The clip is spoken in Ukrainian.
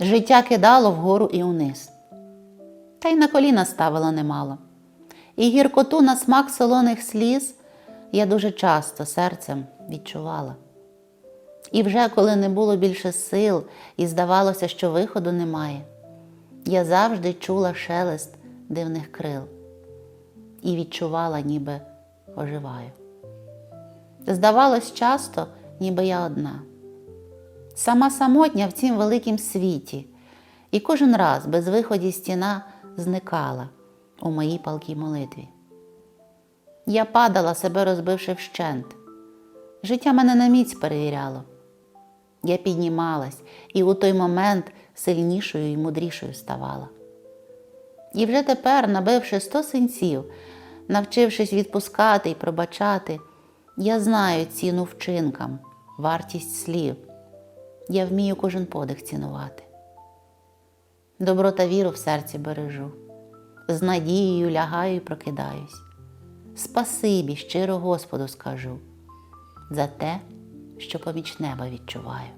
Життя кидало вгору і униз. Та й на коліна ставило немало. І гіркоту на смак солоних сліз я дуже часто серцем відчувала. І вже коли не було більше сил і здавалося, що виходу немає, я завжди чула шелест дивних крил і відчувала, ніби оживаю. Здавалось часто, ніби я одна. Сама самотня в цім великім світі, і кожен раз без виході стіна зникала у моїй палкій молитві. Я падала, себе розбивши вщент. Життя мене на міць перевіряло. Я піднімалась і у той момент сильнішою і мудрішою ставала. І вже тепер, набивши сто синців, навчившись відпускати і пробачати, я знаю ціну вчинкам, вартість слів. Я вмію кожен подих цінувати. Добро та віру в серці бережу, з надією лягаю і прокидаюсь. Спасибі щиро Господу скажу за те, що поміч неба відчуваю.